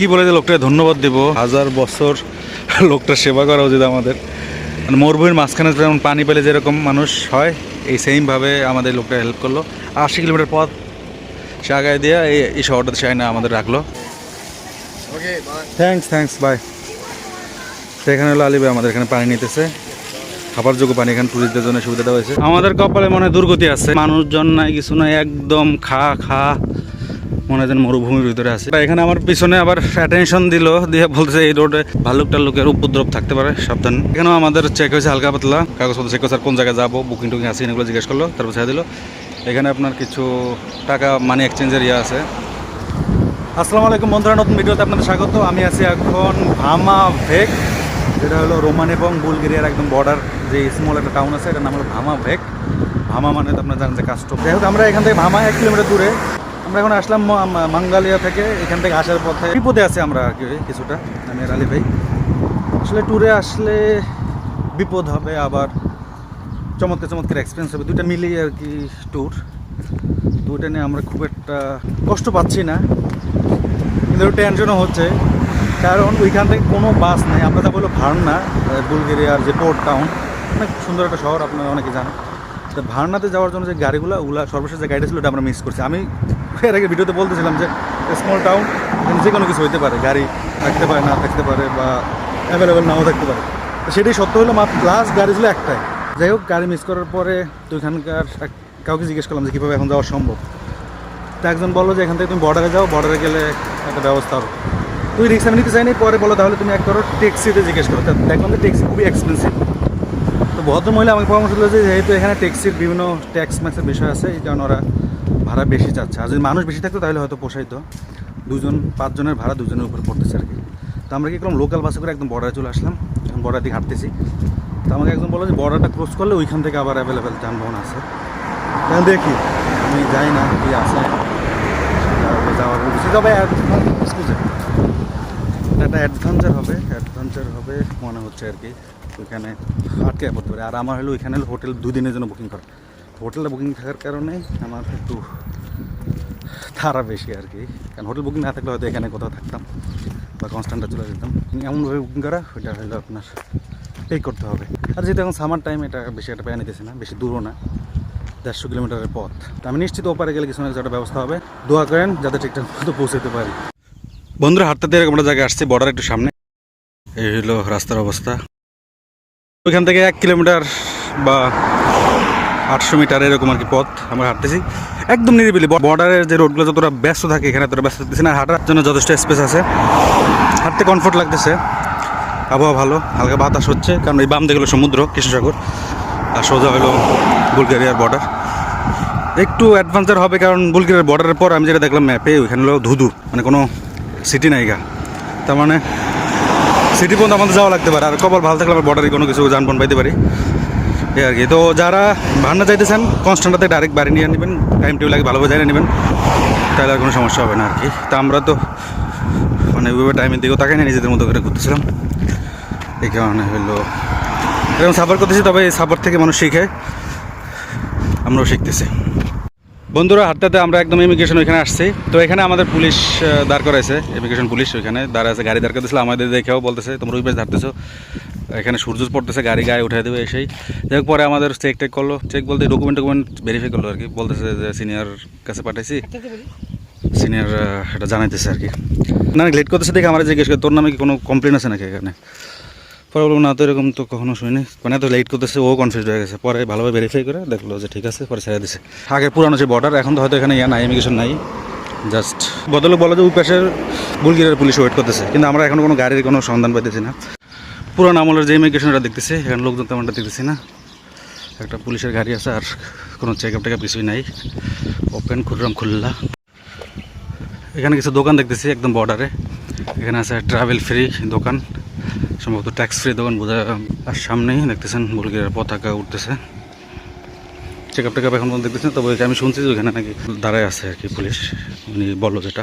কি বলে যে লোকটাকে ধন্যবাদ দেব? হাজার বছর লোকটা সেবা করা উচিত আমাদের। মানে মরুভূমির মাঝখানে যেমন পানি পেলে যেরকম মানুষ হয় এই সেমভাবে আমাদের লোকটা হেল্প করল। আশি কিলোমিটার পথ সে আগায় দিয়ে এই এই শহরটাতে সে না আমাদের রাখল। থ্যাঙ্কস থ্যাঙ্কস বাই তো এখানে হলো আলিবে আমাদের এখানে পানি নিতেছে। খাবার যোগ্য পানি এখানে টুরিস্টদের জন্য সুবিধা দেওয়া হয়েছে। আমাদের কপালে মনে হয় দুর্গতি আছে। মানুষজন নাই কিছু নাই একদম খা খা। মনে হয় মরুভূমির ভিতরে আছে। এখানে আমার পিছনে আবার অ্যাটেনশন দিল, দিয়ে বলছে এই রোডে ভাল্লুক টাল্লুকের উপদ্রব থাকতে পারে, সাবধান। এখানেও আমাদের চেক হয়েছে হালকা পাতলা, কাগজপত্র চেক কোন জায়গায় যাব বুকিং টুকিং আছে এগুলো জিজ্ঞেস করল, তারপর ছেড়ে দিল। এখানে আপনার কিছু টাকা মানি এক্সচেঞ্জের ইয়ে আছে। আসসালামু আলাইকুম বন্ধুরা, নতুন ভিডিওতে আপনাদের স্বাগত। আমি আছি এখন ভামা ভেক যেটা হলো রোমান এবং বুলগেরিয়ার একদম বর্ডার যে স্মল একটা টাউন আছে, এটার নাম হলো ভামা ভেক ভামা মানে তো আপনারা জানেন যে কাস্টম যেহেতু আমরা এখান থেকে ভামা এক কিলোমিটার দূরে। আমরা এখন আসলাম মাঙ্গালিয়া থেকে, এখান থেকে আসার পথে। বিপদে আছি আমরা কিছুটা। আমি আলী ভাই। আসলে ট্যুরে আসলে বিপদ হবে, আবার চমৎকার চমৎকার এক্সপিরিয়েন্স হবে। দুইটা মিলিয়ে আর কি ট্যুর তো ওইটা নিয়ে আমরা খুব একটা কষ্ট পাচ্ছি না। কিন্তু টেনশনও হচ্ছে। কারণ ওইখান থেকে কোনো বাস নেই। আমরা যা বলল ভার্না বুলগেরিয়ার যে পোর্ট টাউন অনেক সুন্দর একটা শহর, আপনারা অনেকে জানেন। তো ভার্নাতে যাওয়ার জন্য যে গাড়িগুলো, ওগুলা সর্বশেষ যে গাড়িটা ছিল, ওটা আমরা মিস করছি। আমি এর আগে ভিডিওতে বলতেছিলাম যে স্মল টাউন যে কোনো কিছু হইতে পারে, গাড়ি থাকতে পারে, না থাকতে পারে, বা অ্যাভেলেবেল নাও থাকতে পারে। তো সেটাই সত্য হলো মাত্র লাস্ট গাড়ি ছিল একটাই। যাই হোক, গাড়ি মিস করার পরে তো ওইখানকার এক- কাউকে জিজ্ঞেস করলাম যে কীভাবে এখন যাওয়া সম্ভব। তো একজন বলল যে এখান থেকে তুমি বর্ডারে যাও বর্ডারে গেলে একটা ব্যবস্থা হবে। তুই রিক্সা আমি নিতে চাইনি, পরে বলো তাহলে তুমি এক করো ট্যাক্সিতে জিজ্ঞেস করো। দেখলাম যে ট্যাক্সি খুবই এক্সপেন্সিভ তো ভদ্রমহিলা আমাকে পরামর্শ দিল যে যেহেতু এখানে ট্যাক্সির বিভিন্ন ট্যাক্স ম্যাক্সের বিষয় আছে, এই কারণে ওরা ভাড়া বেশি চাচ্ছে। আর যদি মানুষ বেশি থাকতো, তাহলে হয়তো পোষাইতো। দুজন, পাঁচজনের ভাড়া দুজনের উপর পড়তেছে আর কি। তো আমরা কি করলাম লোকাল বাসে করে একদম বর্ডারে চলে আসলাম। এখন বর্ডার দিকে হাঁটতেছি। তো আমাকে একজন বলল যে বর্ডারটা ক্রস করলে ওইখান থেকে আবার অ্যাভেলেবেল যানবাহন আছে। এখন দেখি, আমি যাই না, কি আছে? যাওয়ার তবে একটা অ্যাডভেঞ্চার হবে অ্যাডভেঞ্চার হবে মনে হচ্ছে আর কি। ওইখানে আটকে পড়তে পারে। আর আমার হলো ওইখানে হোটেল দুদিনের জন্য বুকিং করা। হোটেলটা বুকিং থাকার কারণে আমার একটু তারা বেশি আর কি। কারণ হোটেল বুকিং না থাকলে হয়তো এখানে কোথাও থাকতাম বা কনস্ট্যান্টটা চলে যেতাম। এমনভাবে বুকিং করা, ওইটা হলো আপনার পে করতে হবে। আর যেহেতু এখন সামার টাইম এটা বেশি একটা পেয়ে নিতেছে না, বেশি দূরও না। দেড়শো কিলোমিটারের পথ। আমি নিশ্চিত ওপারে গেলে কিছু না কিছু একটা ব্যবস্থা হবে। দোয়া করেন যাতে ঠিকঠাক মতো পৌঁছতে পারি। বন্ধুরা, হাঁটতে দিয়ে একটা জায়গায় আসছি বর্ডার একটু সামনে। এই হলো রাস্তার অবস্থা। ওইখান থেকে এক কিলোমিটার বা আটশো মিটার এরকম আর কি পথ আমরা হাঁটতেছি। একদম নিরিবিলি। বর্ডারের যে রোডগুলো যতটা ব্যস্ত থাকে এখানে, ততটা ব্যস্ত থাকতেছে না। হাঁটার জন্য যথেষ্ট স্পেস আছে। হাঁটতে কমফোর্ট লাগতেছে। আবহাওয়া ভালো, হালকা বাতাস হচ্ছে, কারণ এই বাম দিকে সমুদ্র, কৃষ্ণসাগর। আর সোজা হলো বুলগেরিয়ার বর্ডার একটু অ্যাডভেঞ্চার হবে, কারণ বুলগেরিয়ার বর্ডারের পর আমি যেটা দেখলাম ম্যাপে ওইখানে হলো ধুধু মানে কোনো সিটি নাইগা তার মানে সিটি পর্যন্ত আমাদের যাওয়া লাগতে পারে। আর কপাল ভালো থাকলে আমরা বর্ডারে কোনো কিছু যানবাহন পাইতে পারি। এই আর কি। তো যারা ভান্না চাইতেছেন কনস্ট্যান্টটাতে ডাইরেক্ট বাড়ি নিয়ে নেবেন টাইম টেবিল আগে ভালোভাবে জানিয়ে নেবেন, তাহলে আর কোনো সমস্যা হবে না আর কি। তা আমরা তো মানে ওইভাবে টাইমের দিকেও তাকাই না, নিজেদের মতো করে ঘুরতেছিলাম। এই কারণে হলো। এরকম সাফার করতেছি, তবে এই সাফার থেকে মানুষ শিখে, আমরাও শিখতেছি। বন্ধুরা হাঁটতে আমরা একদম ইমিগ্রেশন ওইখানে আসছি। তো এখানে আমাদের পুলিশ দাঁড় করাইছে ইমিগ্রেশন পুলিশ ওইখানে। দাঁড়া আছে গাড়ি দাঁড় করেছিল আমাদের দেখেও বলতেছে, তোমরা ওই পাশে হাঁটতেছো এখানে সূর্য পড়তেছে, গাড়ি গায়ে উঠে দেবে এসেই। যাই পরে আমাদের চেক টেক করল। চেক বলতে ডকুমেন্ট টকুমেন্ট ভেরিফাই করল আর কি। বলতেছে যে সিনিয়র কাছে পাঠাইছি। সিনিয়র এটা জানাইতেছে আর কি। না লেট করতেছে দেখে আমার জিজ্ঞেস তোর নামে কি কোনো কমপ্লেন আছে নাকি এখানে? পরে বলব না, তো এরকম তো কখনো শুনিনি। মানে এত লেট করতেছে, ও কনফিউজ হয়ে গেছে। পরে ভালোভাবে ভেরিফাই করে দেখল যে ঠিক আছে, পরে ছেড়ে দিছে। আগে পুরানো যে বর্ডার এখন তো হয়তো এখানে ইয়া নাই ইমিগ্রেশন নাই। জাস্ট বদলে বলো যে, ওই পাশের বুলগেরিয়ার পুলিশ ওয়েট করতেছে। কিন্তু আমরা এখনও কোনো গাড়ির কোনো সন্ধান পাইতেছি না। পুরানো আমলের যে ইমিগ্রেশনটা দেখতেছি, এখানে লোকজন তেমনটা দেখতেছি না। একটা পুলিশের গাড়ি আছে আর কোনো চেক আপ টেকআপ কিছুই নাই। ওপেন খুররাম খুল্লা। এখানে কিছু দোকান দেখতেছি একদম বর্ডারে এখানে আছে ট্রাভেল ফ্রি দোকান, সম্ভবত ট্যাক্স ফ্রি দোকান বোঝা আর সামনেই দেখতেছেন বুলগেরিয়ার পতাকা উঠতেছে। চেক আপ টেকআপ এখন দেখতেছেন তবে আমি শুনছি যে ওখানে নাকি দাঁড়ায় আছে আর কি পুলিশ, উনি বলল যেটা।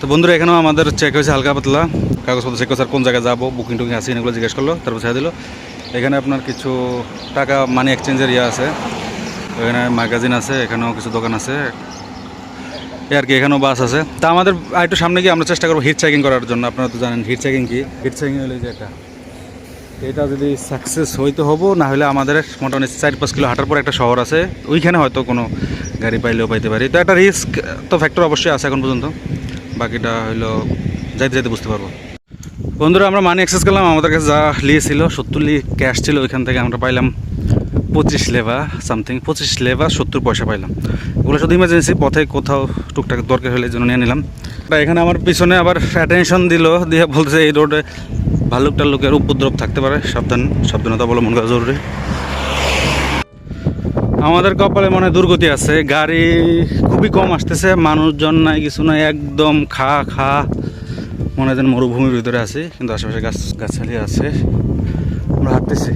তো বন্ধুরা, এখানেও আমাদের চেক হয়েছে হালকা পাতলা। কাগজপত্র চেক করছে আর কোন জায়গায় যাব বুকিং টুকিং আছে, এগুলো জিজ্ঞেস করল, তারপর ছেড়ে দিল। এখানে আপনার কিছু টাকা মানি এক্সচেঞ্জের ইয়ে আছে। এখানে ম্যাগাজিন আছে, এখানেও কিছু দোকান আছে। এ আর কি, এখানেও বাস আছে। তা আমাদের আর একটু সামনে গিয়ে আমরা চেষ্টা করব হিট চেকিং করার জন্য, আপনারা তো জানেন হিট চেকিং কি? হিট চেকিং হলে যে এটা এটা যদি সাকসেস হইতে হব, না হলে আমাদের মোটামুটি চার পাঁচ কিলো হাঁটার পর একটা শহর আছে। ওইখানে হয়তো কোনো গাড়ি পাইলেও পাইতে পারি। তো একটা রিস্ক তো ফ্যাক্টর অবশ্যই আছে এখন পর্যন্ত। বাকিটা হইল যাইতে যাইতে বুঝতে পারব। বন্ধুরা, আমরা মানি অ্যাক্সেস করলাম, আমাদের কাছে যা লিয়েছিল সত্তর লি ক্যাশ ছিল, ওইখান থেকে আমরা পাইলাম পঁচিশ লেভা সামথিং পঁচিশ লেভা, সত্তর পয়সা পাইলাম। ওগুলো শুধু ইমার্জেন্সি পথে কোথাও টুকটাক দরকার হলে জন্য নিয়ে নিলাম। এখানে আমার পিছনে আবার অ্যাটেনশন দিল, দিয়ে বলছে এই রোডে ভালুক টালুকের উপদ্রব থাকতে পারে, সাবধান, সাবধানতা অবলম্বন করা জরুরি। আমাদের কপালে মনে দুর্গতি আছে। গাড়ি খুবই কম আসতেছে, মানুষজন নাই, কিছু নাই, একদম খা খা মনে হয় যেন মরুভূমির ভিতরে আছি, কিন্তু আশেপাশে গাছ, গাছালি আছে। আমরা হাঁটতেছি।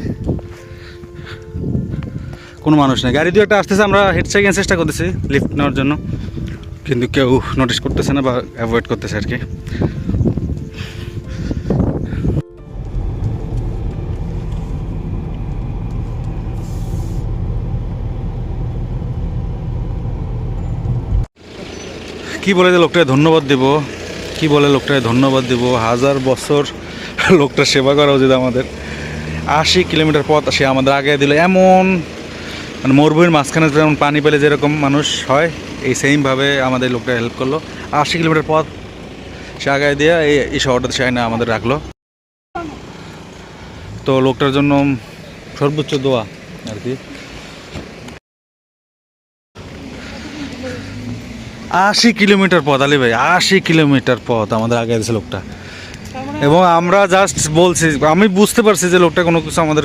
কোনো মানুষ নেই। গাড়ি দু একটা আসতেছে, আমরা হেড চেকিং চেষ্টা করতেছি লিফট নেওয়ার জন্য। কিন্তু কেউ নোটিস করতেছে না বা অ্যাভয়েড করতেছে আর কি। কি বলে যে লোকটাকে ধন্যবাদ দিব? কি বলে লোকটাকে ধন্যবাদ দিব? হাজার বছর লোকটা সেবা করা উচিত আমাদের। আশি কিলোমিটার পথ সে আমাদের আগে দিল। এমন মানে মরুভূমির মাঝখানে যেমন পানি পেলে যেরকম মানুষ হয়, এই সেমভাবে আমাদের লোকটা হেল্প করল। আশি কিলোমিটার পথ সে আগায় দিয়ে এই এই শহরটাতে সে না আমাদের রাখল। তো লোকটার জন্য সর্বোচ্চ দোয়া আর কি। আশি কিলোমিটার পথ, আলী ভাই, আশি কিলোমিটার পথ আমাদের আগে দিয়েছে লোকটা। এবং আমরা জাস্ট বলছি, আমি বুঝতে পারছি যে লোকটা কোনো কিছু আমাদের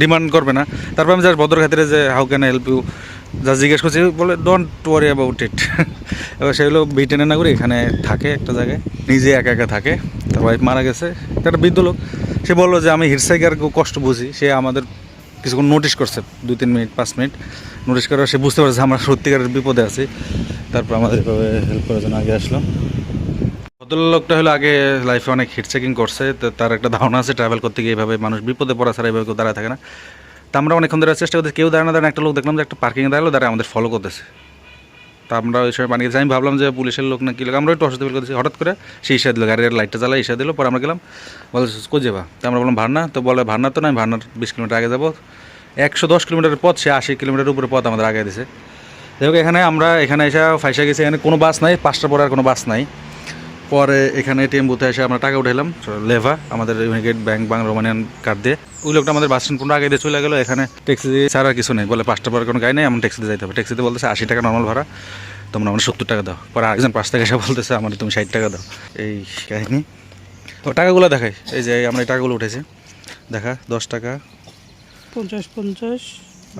ডিমান্ড করবে না। তারপর আমি জাস্ট ভদ্র খাতিরে যে হাউ ক্যান হেল্প ইউ যা জিজ্ঞেস করছি, বলে ডোন্ট ওয়ারি অ্যাবাউট ইট এবার সেগুলো ব্রিটেনে না করে এখানে থাকে একটা জায়গায়, নিজে একা একা থাকে। তার ওয়াইফ মারা গেছে, একটা বৃদ্ধ লোক। সে বলল যে, আমি হিরসাইকার কষ্ট বুঝি, সে আমাদের কিছুক্ষণ নোটিশ করছে, দুই, তিন মিনিট পাঁচ মিনিট নোটিশ করার সে বুঝতে পারছে আমরা সত্যিকারের বিপদে আছি। তারপর আমাদের এভাবে হেল্প করার জন্য আগে আসলাম ভদ্রলোকটা হলো আগে লাইফে অনেক হিট চেকিং করছে, তো তার একটা ধারণা আছে ট্রাভেল করতে গিয়ে এইভাবে মানুষ বিপদে পড়া ছাড়া এইভাবে কেউ দাঁড়ায় থাকে না। তা আমরা অনেকক্ষণ ধরে চেষ্টা করছি কেউ দাঁড়ানো দাঁড়ানো একটা লোক দেখলাম যে একটা পার্কিংয়ে দাঁড়াল, দাঁড়ায় আমাদের ফলো করতেছে। তা আমরা ওই সময় পানি আমি ভাবলাম যে পুলিশের লোক না কি লোক, আমরা একটু অসুবিধা ফিল করতেছি। হঠাৎ করে সেই ইসা দিল গাড়ির লাইটটা জ্বালা ইসা দিল, পরে আমরা গেলাম, বলে কো যাবা তো আমরা বললাম ভাড়না তো বলে ভাড়না তো না আমি ভাড়নার বিশ কিলোমিটার আগে যাব। একশো দশ কিলোমিটার পথ, সে আশি কিলোমিটার উপরে পথ আমাদের আগে দিছে। হোক, এখানে আমরা, এখানে এসে ফাইসা গেছি, এখানে কোনো বাস নাই, পাঁচটা পরে আর কোনো বাস নাই। পরে এখানে এটিএম বুথে এসে আমরা টাকা উঠাইলাম। লেভা আমাদের ইউনিকেট ব্যাংক বাংলা রোমানিয়ান কার্ড দিয়ে। ওই লোকটা আমাদের বাস স্ট্যান্ড পনেরো আগে দিয়ে চলে গেলো। এখানে ট্যাক্সি দিয়ে ছাড়া আর কিছু নেই। বলে পাঁচটা পরে কোনো গাড়ি নেই আমার ট্যাক্সিতে যাইতে হবে। ট্যাক্সিতে বলতেছে আশি টাকা নর্মাল ভাড়া তোমরা আমরা সত্তর টাকা দাও। পরে আরেকজন পাঁচ টাকা এসে বলতেছে আমার তুমি ষাট টাকা দাও। এই কাহিনি। তো টাকাগুলো দেখাই। এই যে আমরা এই টাকাগুলো উঠেছি দেখা দশ টাকা। পঞ্চাশ পঞ্চাশ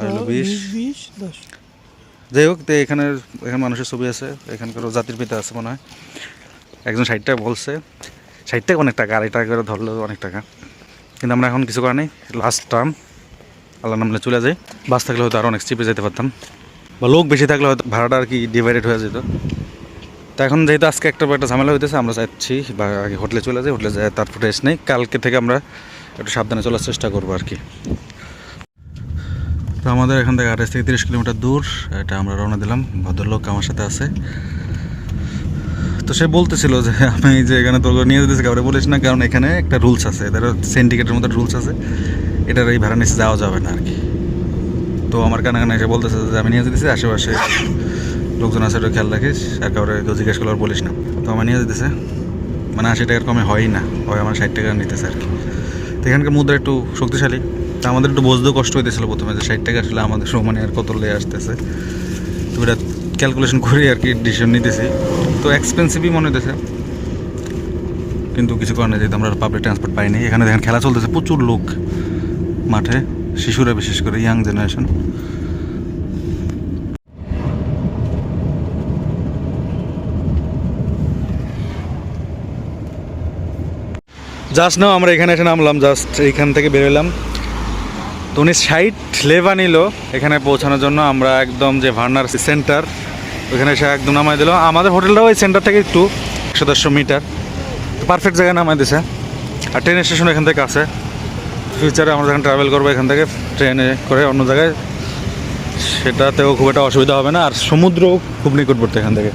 আর বিশ। বিশ দশ। যাই হোক তো এখানে এখানে মানুষের ছবি আছে। এখানকারও জাতির পিতা আছে মনে হয়। একজন ষাট টাকা বলছে ষাট টাকা অনেক টাকা আড়াই টাকা করে ধরলেও অনেক টাকা। কিন্তু আমরা এখন কিছু করার নেই লাস্ট টার্ম আল্লাহ নামলে চলে যাই। বাস থাকলে হয়তো আরও অনেক চিপে যেতে পারতাম। বা লোক বেশি থাকলে হয়তো ভাড়াটা আর কি ডিভাইডেড হয়ে যেত। তা এখন যেহেতু আজকে একটা একটা ঝামেলা হইতেছে, আমরা যাচ্ছি বা আগে হোটেলে চলে যাই হোটেলে যাই তার ফুটেজ নেই। কালকে থেকে আমরা একটু সাবধানে চলার চেষ্টা করব আর কি। তো আমাদের এখান থেকে আঠাশ থেকে তিরিশ কিলোমিটার দূর, এটা আমরা রওনা দিলাম। ভদ্রলোক আমার সাথে আছে। তো সে বলতেছিল যে, আমি যে এখানে তোর নিয়ে যেতেছি, কাউরে বলিস না, কারণ এখানে একটা রুলস আছে, এদের সিন্ডিকেটের মতো রুলস আছে। এটার এই ভাড়া নিচে যাওয়া যাবে না আর কি। তো আমার কানে কানে এসে বলতেছে যে, আমি নিয়ে যেতেছি, আশেপাশে লোকজন আছে ওটা খেয়াল রাখিস, আর কাউরে কেউ জিজ্ঞেস করলে বলিস না। তো আমার নিয়ে যেতেছে। মানে আশি টাকার কমে হয়ই না হয় আমার ষাট টাকা নিতেছে আর কি। তো এখানকার মুদ্রা একটু শক্তিশালী। তা আমাদের একটু বুঝতেও কষ্ট হইতেছিল প্রথমে, যে ষাট টাকা আসলে আমাদের সমানে আর কত লেয়ে আসতেছে। তো এটা ক্যালকুলেশন করে আর কি ডিসিশন নিতেছি। তো এক্সপেন্সিভই মনে হইতেছে। কিন্তু কিছু কারণে যেহেতু আমরা পাবলিক ট্রান্সপোর্ট পাইনি এখানে দেখেন খেলা চলতেছে, প্রচুর লোক মাঠে, শিশুরা বিশেষ করে ইয়াং জেনারেশন জাস্ট নাও আমরা এখানে এসে নামলাম জাস্ট এইখান থেকে বেরোলাম তো উনি সাইট লেভা নিল, এখানে পৌঁছানোর জন্য আমরা একদম যে ভার্নার সেন্টার ওইখানে এসে একদম নামাই দিল। আমাদের হোটেলটাও ওই সেন্টার থেকে একটু একশো দেড়শো মিটার। পারফেক্ট জায়গায় নামাই দিছে। আর ট্রেন স্টেশন এখান থেকে আছে ফিউচারে আমরা যখন ট্রাভেল করব এখান থেকে ট্রেনে করে অন্য জায়গায়, সেটাতেও খুব একটা অসুবিধা হবে না। আর সমুদ্রও খুব নিকটবর্তী এখান থেকে।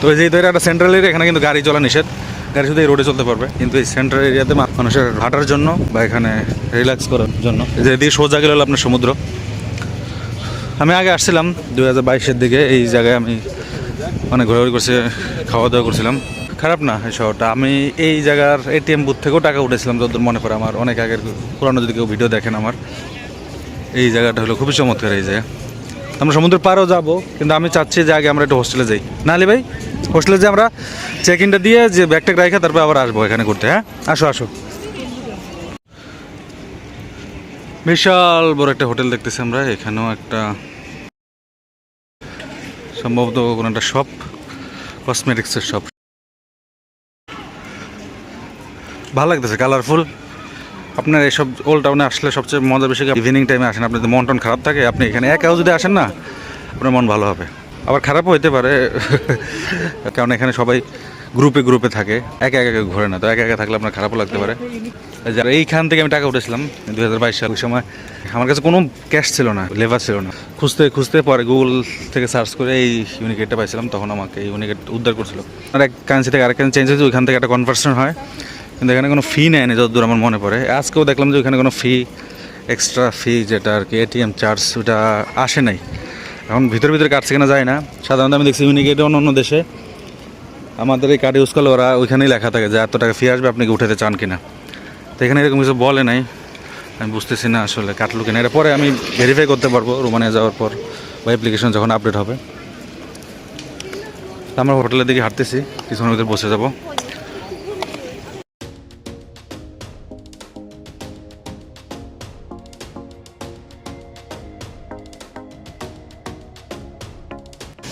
তো এই যে এটা একটা সেন্ট্রাল এরিয়া এখানে কিন্তু গাড়ি চলা নিষেধ। গাড়ি শুধু এই রোডে চলতে পারবে। কিন্তু এই সেন্ট্রাল এরিয়াতে মানুষের হাঁটার জন্য বা এখানে রিল্যাক্স করার জন্য যে এদিকে সোজা গেলে আপনার সমুদ্র। আমি আগে আসছিলাম দু হাজার বাইশের দিকে এই জায়গায় আমি অনেক ঘোরাঘুরি করছি খাওয়া দাওয়া করছিলাম। খারাপ না এই শহরটা। আমি এই জায়গার এটিএম বুথ থেকেও টাকা উঠেছিলাম, যতদূর মনে পড়ে আমার। অনেক আগের পুরানো যদি কেউ ভিডিও দেখেন আমার। এই জায়গাটা হলো খুবই চমৎকার এই জায়গা। আমরা সমুদ্রের পাড়েও যাব, কিন্তু আমি চাচ্ছি যে আগে আমরা একটু হোস্টেলে যাই। না ভাই হোস্টেলে যে আমরা চেক ইনটা দিয়ে যে ব্যাগটা রাখা তারপর আবার আসব এখানে ঘুরতে হ্যাঁ? আসো আসো। বিশাল বড় একটা হোটেল দেখতেছি আমরা, এখানেও একটা সম্ভবত কোনো একটা শপ কসমেটিক্সের শপ। ভালো লাগতেছে কালারফুল আপনার এইসব ওল্ড টাউনে আসলে সবচেয়ে মজা বেশি ইভিনিং টাইমে আসেন আপনার যদি মন টন খারাপ থাকে? আপনি এখানে একাও যদি আসেন না, আপনার মন ভালো হবে। আবার খারাপও হইতে পারে, কারণ এখানে সবাই গ্রুপে গ্রুপে থাকে, একা একা ঘোরে না, তো একা একা থাকলে আপনার খারাপও লাগতে পারে। এইখান থেকে আমি টাকা উঠেছিলাম দুই হাজার বাইশ সালের সময় আমার কাছে কোনো ক্যাশ ছিল না লেবার ছিল না। খুঁজতে খুঁজতে পরে গুগল থেকে সার্চ করে এই ইউনিকেটটা পাইছিলাম, তখন আমাকে এই ইউনিকেট উদ্ধার করছিল। আর এক কারেন্সি থেকে আরেক চেঞ্জ হয়েছে, ওইখান থেকে একটা কনভার্সন হয়। কিন্তু এখানে কোনো ফি নেয়নি, যতদূর আমার মনে পড়ে। আজকেও দেখলাম যে ওইখানে কোনো ফি এক্সট্রা ফি যেটা আর কি এটিএম চার্জ ওটা আসে নাই। এখন ভিতরে ভিতরে কাটছে কিনা যায় না। সাধারণত আমি দেখছি ইউনিকেটে অন্য অন্য দেশে। আমাদের এই কার্ড ইউজ করলে ওরা ওইখানেই লেখা থাকে যে এত টাকা ফি আসবে, আপনি কি উঠাতে চান কিনা? তো এখানে এরকম কিছু বলে নাই। আমি বুঝতেছি না আসলে কাটলো কিনা। এটা পরে আমি ভেরিফাই করতে পারব রোমানিয়া যাওয়ার পর বা অ্যাপ্লিকেশন যখন আপডেট হবে। আমরা হোটেলের দিকে হাঁটতেছি, কিছুক্ষণের ভিতরে বসে যাব।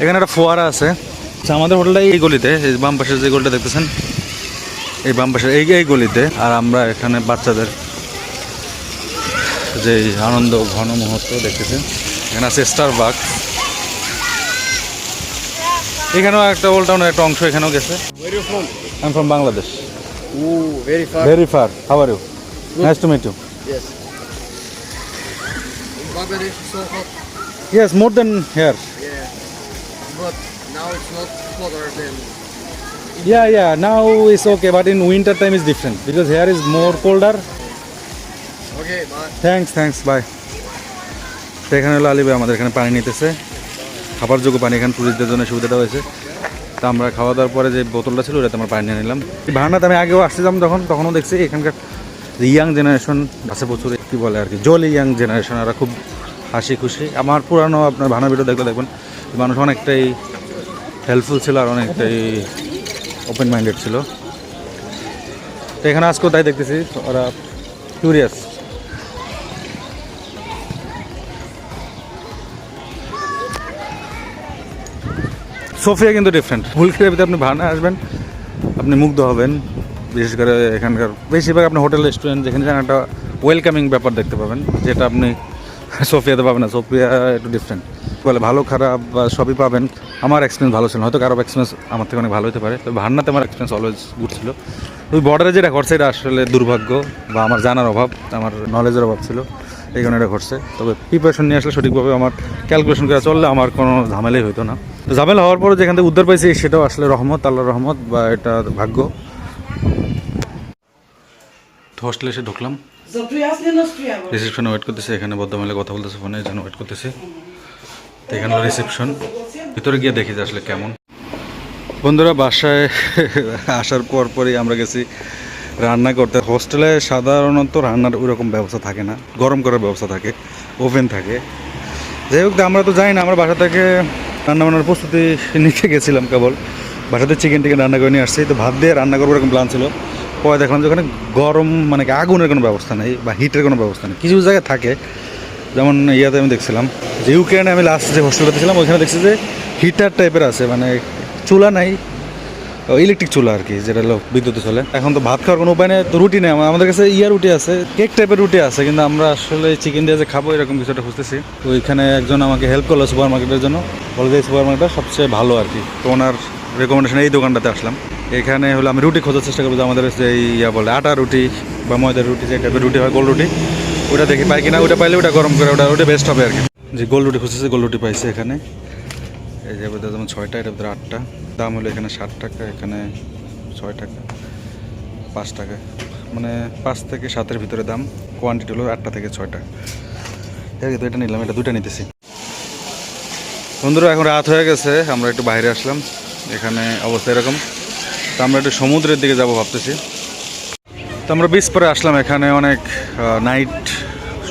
এখানে একটা ফোয়ারা আছে। আমাদের হোটেলটা এই গলিতে বাম পাশের যে গলিটা দেখতেছেন এই বাম পাশের এই এই গলিতে আর আমরা এখানে বাচ্চাদের যে আনন্দ ঘন মুহূর্ত দেখতেছেন এখানে আছে স্টার বাগ এখানেও একটা ওল্ড টাউনের একটা অংশ এখানেও গেছে। I from Bangladesh. Very far how are you nice to meet you Yes. Yes more than here Yeah. But now it's not hotter than. Yeah, yeah. Now it's okay, but in winter time is different because here is more colder. Okay, thanks thanks bye তো এখানে হলো আলিবে আমাদের এখানে পানি নিতেছে। খাবার যোগ্য পানি এখানে টুরিস্টদের জন্য সুবিধাটা হয়েছে। তা আমরা খাওয়া দাওয়ার পরে যে বোতলটা ছিল ওটাতে আমরা পানি নিয়ে নিলাম। ভাড়াতে আমি আগেও আসছিলাম তখন তখনও দেখছি এখানকার ইয়াং জেনারেশন আছে প্রচুর কী বলে আর কি জলি ইয়াং জেনারেশন এরা খুব হাসি খুশি। আমার পুরানো আপনার ভাড়া ভিডিও দেখলে দেখবেন মানুষ অনেকটাই হেল্পফুল ছিল আর অনেকটাই ওপেন মাইন্ডেড ছিল। তো এখানে আজকেও তাই দেখতেছি, ওরা কিউরিয়াস সোফিয়া কিন্তু ডিফারেন্ট বুলগেরিয়ার ভিতরে আপনি ভাড়া আসবেন, আপনি মুগ্ধ হবেন। বিশেষ করে এখানকার, বেশিরভাগ আপনি হোটেল রেস্টুরেন্ট যেখানে একটা ওয়েলকামিং ব্যাপার দেখতে পাবেন, যেটা আপনি সোফিয়াতে পাবেন না। সোফিয়া একটু ডিফারেন্ট বলে ভালো খারাপ বা সবই পাবেন। আমার এক্সপিরিয়েন্স ভালো ছিল হয়তো কারও এক্সপিরিয়েন্স আমার থেকে অনেক ভালো হতে পারে। তবে ভান্নাতে আমার এক্সপিরিয়েন্স অলওয়েজ গুড ছিল। ওই বর্ডারে যেটা ঘটছে এটা আসলে দুর্ভাগ্য বা আমার জানার অভাব আমার নলেজের অভাব ছিল এই কারণে এটা ঘটছে তবে প্রিপারেশন নিয়ে আসলে সঠিকভাবে আমার ক্যালকুলেশন করে চললে আমার কোনো ঝামেলাই হতো না। তো ঝামেলা হওয়ার পরে যেখান থেকে উদ্ধার পাইছি সেটাও আসলে রহমত আল্লাহ রহমত বা এটা ভাগ্য। হোস্টেলে এসে ঢুকলাম. রিসেপশনে ওয়েট করতেছে এখানে বদ্ধমালে কথা বলতেছে ফোনে এই জন্য ওয়েট করতেছি। এখানে রিসেপশন ভিতরে গিয়ে দেখি যে আসলে কেমন। বন্ধুরা, বাসায় আসার পর পরই আমরা গেছি রান্না করতে। হোস্টেলে সাধারণত রান্নার ওইরকম ব্যবস্থা থাকে না। গরম করার ব্যবস্থা থাকে ওভেন থাকে। যাই হোক, আমরা তো জানি না, আমরা বাসা থেকে রান্না বান্নার প্রস্তুতি নিতে গেছিলাম কেবল। বাসাতে চিকেন টিকেন রান্না করে নিয়ে আসছি। তো ভাত দিয়ে রান্না করব এরকম প্ল্যান ছিল। পরে দেখলাম যে ওখানে গরম মানে আগুনের কোনো ব্যবস্থা নেই বা হিটের কোনো ব্যবস্থা নেই। কিছু জায়গায় থাকে যেমন ইয়াতে আমি দেখছিলাম, যে ইউক্রেনে আমি লাস্ট যে হোস্টেলটাতে ছিলাম ওইখানে দেখছি যে হিটার টাইপের আছে মানে চুলা নাই ইলেকট্রিক চুলা আর কি যেটা হলো বিদ্যুতে চলে। এখন তো ভাত খাওয়ার কোনো উপায় নেই, তো রুটি নেই, আমা- আমাদের কাছে ইয়া রুটি আছে কেক টাইপের রুটি আছে, কিন্তু আমরা আসলে চিকেন দিয়ে যে খাব, এরকম কিছুটা খুঁজতেছি। তো ওইখানে একজন আমাকে হেল্প করল সুপার মার্কেটের জন্য বলে যে সুপার মার্কেটটা সবচেয়ে ভালো আর কি তো ওনার রেকমেন্ডেশন এই দোকানটাতে আসলাম। এখানে হলো আমি রুটি খোঁজার চেষ্টা করব যে আমাদের যে ইয়া বলে, আটা রুটি বা ময়দার রুটি, যে টাইপের রুটি হয়, গোল রুটি। ওটা দেখি পাই কিনা, ওটা পাইলে ওটা গরম করে, ওটা ওটা বেস্ট হবে আর কি। যে গোল রুটি খুঁজতেছে গোল রুটি পাইছে এখানে। এই যে ভিতরে যেমন ছয়টা, এটার ভিতরে আটটা। দাম হলো এখানে ষাট টাকা, এখানে ছয় টাকা, পাঁচ টাকা। মানে পাঁচ থেকে সাতের ভিতরে দাম কোয়ান্টিটি হলো আটটা থেকে ছয়টা ঠিক তো এটা নিলাম, এটা দুইটা নিতেছি। বন্ধুরা, এখন রাত হয়ে গেছে, আমরা একটু বাইরে আসলাম। এখানে অবস্থা এরকম। তো আমরা একটু সমুদ্রের দিকে যাব ভাবতেছি। তো আমরা বিচ পরে আসলাম, এখানে অনেক নাইট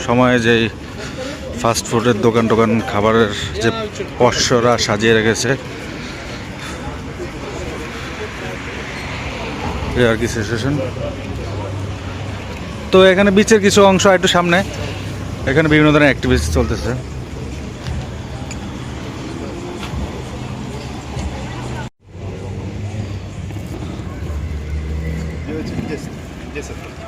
সময়ে যেই ফাস্ট ফুডের দোকান টোকান খাবারের যে পশরা সাজিয়ে রেখেছে। আর কি সিচুয়েশন তো এখানে বিচের কিছু অংশ একটু সামনে। এখানে বিভিন্ন ধরনের অ্যাক্টিভিটিস চলতেছে।